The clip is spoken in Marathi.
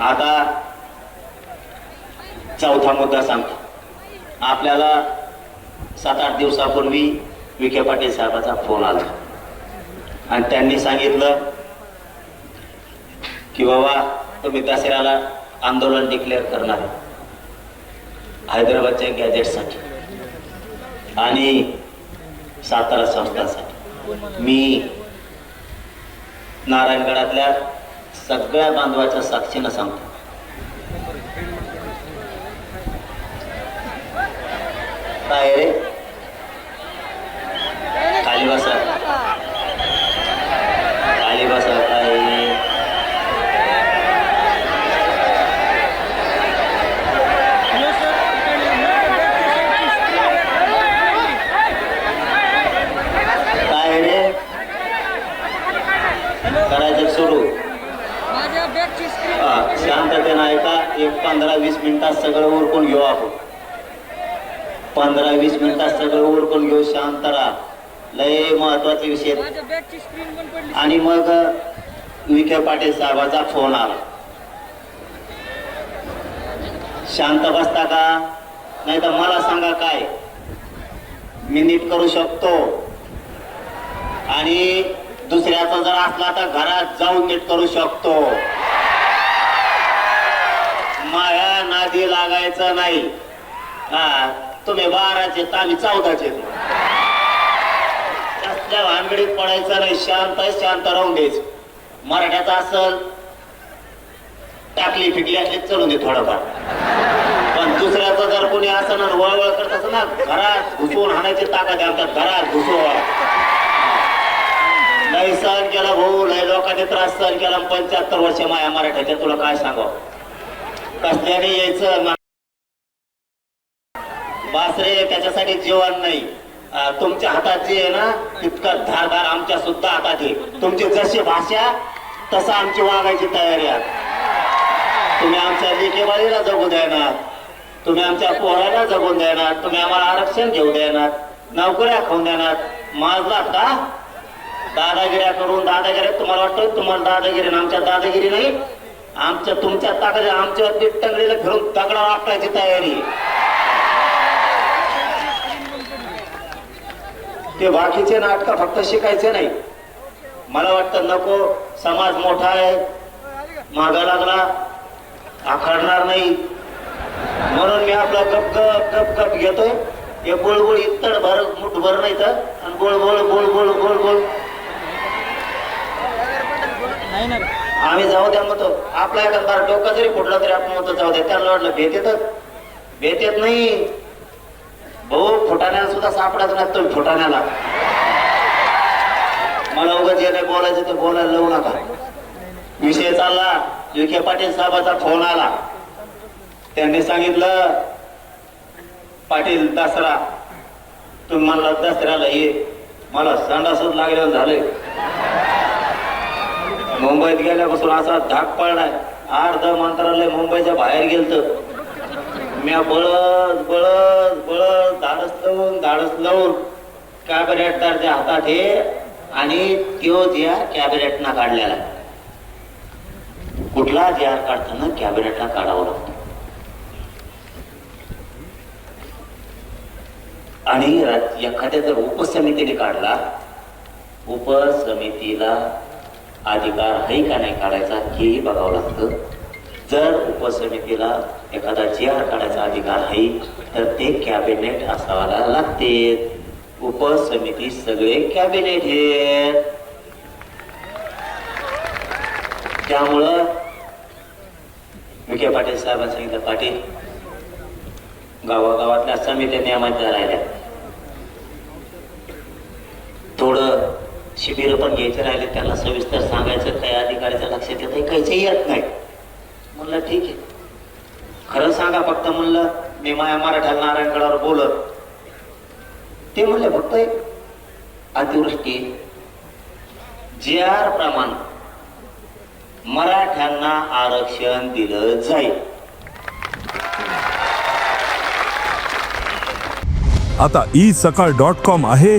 आता चौथा मुद्दा सांगतो. आपल्याला सात आठ दिवसापूर्वी विखे पाटील साहेबाचा फोन आला. आणि त्यांनी सांगितलं की बाबा तुम्ही दसऱ्याला आंदोलन डिक्लेअर करणार आहे. हैदराबादच्या गॅजेटसाठी आणि सातारा संस्थांसाठी. मी नारायणगडातल्या सगळ्या बांधवाच्या साक्षीनं सांगतो. काय रे? हा, शांततेनं ऐका एक पंधरा वीस मिनिटात सगळं उरकून घेऊ आपण. पंधरा वीस मिनिटात सगळं उरकून घेऊ शांत राहा. लय महत्त्वाचे विषय आणि मग विखे पाटील साहेबाचा फोन आला. शांत बसता का? नाही तर मला सांगा काय? मी नीट करू शकतो. आणि दुसऱ्याचा जर असला तर घरात जाऊन नीट करू शकतो. माया नादी लागायचं नाही. हा तुम्ही बाराचे तर आम्ही चौदाचे. कसल्या भानगडीत पडायचं नाही शांत शांत राहून द्यायचं. मराठ्याचं असल टाकली फिकली असली चढून दे थोडंफार. पण दुसऱ्याचं जर कोणी असं ना वळवळ करत असं ना घरात घुसवून हाणायची ताकद आमच्या घरात घुसवून नाही सहन केला भाऊ नाही लोकांनी त्रास सहन केला पंच्याहत्तर वर्ष माया मराठ्याच्या तुला काय सांगावं? कसल्याने यायचं ना बासरे त्याच्यासाठी जेवण नाही. तुमच्या हातात जे आहे ना तितकं धारदार आमच्या सुद्धा हातात आहे. तुमची जशी भाषा तसं आमची वागायची तयारी आहे. तुम्ही आमच्या लेकेबाळीला जगू देणार. तुम्ही आमच्या पोहराला जगून देणार. तुम्ही आम्हाला आरक्षण घेऊ देणार. नोकऱ्या खाऊन देणार. माजलात का? दादागिऱ्या करून दादागिऱ्या तुम्हाला वाटतं तुम्हाला दादागिरी आमच्या दादागिरी नाही? आमच्या तुमच्या ताकद आमच्या टंगडीला फिरून तगडा वापरायची तयारी. ते बाकीचे नाटक फक्त शिकायचे नाही. मला वाटतं नको समाज मोठा आहे मागा लागला आखडणार नाही. म्हणून मी आपला गप गप गप गप घेतोय. हे गोळगोळ इतड भर मुठ भर नाही तर आणि गोळ गोळ गोळ गोळ गोळ गोळ नाही ना. आम्ही जाऊ द्या म्हणतो. आपला एखादा डोकं जरी फुटला तरी आपण म्हणतो जाऊ द्या त्यांना वाटलं भेट येतच भेट येत नाही. भाऊ फुटाण्याला सुद्धा सापडायचं नाही तुम्ही फुटाण्याला. मला उगाच जे नाही बोलायचं ते बोलायला लावू नका. विषय चालला. विखे पाटील साहेबाचा फोन आला. त्यांनी सांगितलं पाटील दसरा. तुम्ही म्हणला दसऱ्याला ये. मला संडासच लागल्यावर झालंय. मुंबईत गेल्यापासून असा धाक पडलाय अर्ध मंत्रालय मुंबईच्या बाहेर गेलत. म्या बळत बळत बळत धाडस लावून धाडस लावून कॅबिनेटदारच्या हातात हे आणि त्यो ज्या कॅबिनेटना काढलेला. कुठला जार काढताना कॅबिनेटला काढावं लागतं. आणि एखाद्या जर उपसमितीने काढला उपसमितीला अधिकार आहे का नाही काढायचा हेही बघावं लागतं. जर उपसमितीला एखादा जी आर काढायचा अधिकार आहे तर ते कॅबिनेट असावाला लागते. उपसमिती सगळे कॅबिनेट हे त्यामुळं विखे पाटील साहेबांनी सांगितलं पाटील गावागावातल्या समित्या नियमाच्या राहिल्या. थोडं शिबिर पण घ्यायचे राहिले. त्यांना सविस्तर सांगायचं काही अधिकाऱ्याच्या लक्षात येत नाही काहीच येत नाही. म्हणलं ठीक आहे. खरं सांगा फक्त म्हणलं मी माया मराठा नारायणगडावर बोलत. ते म्हणले फक्त एक अतिवृष्टी जे आर प्रमाण मराठ्यांना आरक्षण दिलं जाईल. आता ई सकाळ डॉट कॉम आहे.